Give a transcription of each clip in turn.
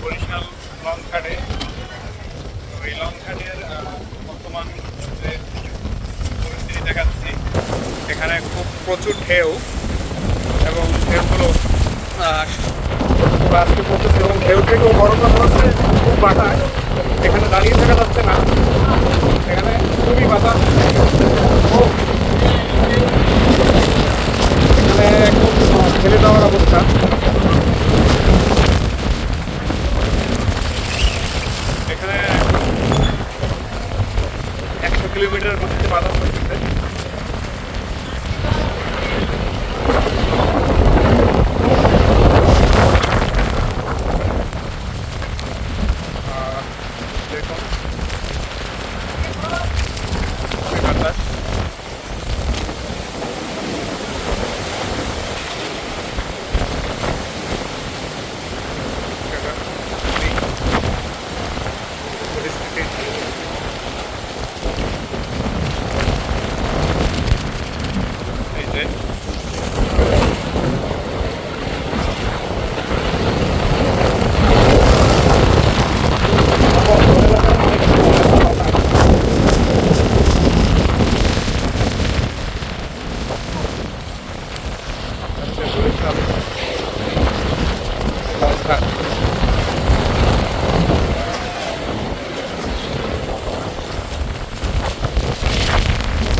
বরিশাল লঞ্চঘাটে তো এই লঞ্চঘাটের আহ, বর্তমান যে পরিস্থিতি দেখাচ্ছি এখানে খুব প্রচুর ঢেউ এবং ঢেউগুলো আজকে পড়তেছে এবং ঢেউ থেকেও বড় কথা হচ্ছে খুব বাতাস। এখানে দাঁড়িয়ে থাকা যাচ্ছে না। এখানে খুবই বাতাস। এখানে খুব ফেলে দেওয়ার অবস্থা। किलोमीटर बारह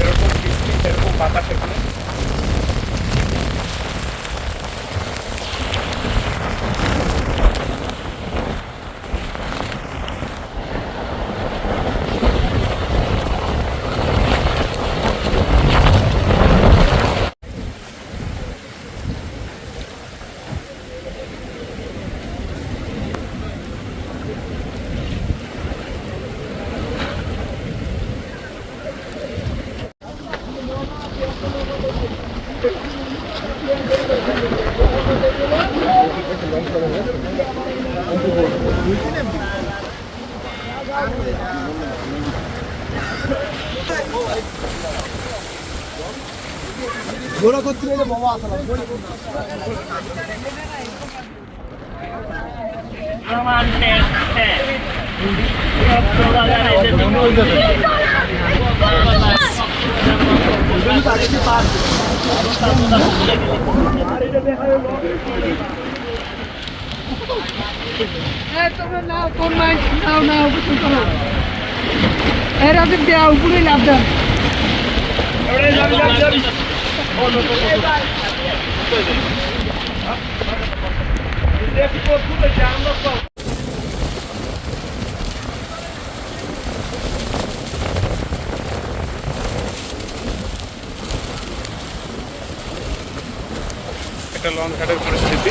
এরকম বৃষ্টি এরকম বাতাস এখানে ঘোরা করতে গেলে বাবা আসলাম তোমরা এরা যদি দেওয়া উপরে লাভ দেন এটা লঞ্চ ঘাটের পরিস্থিতি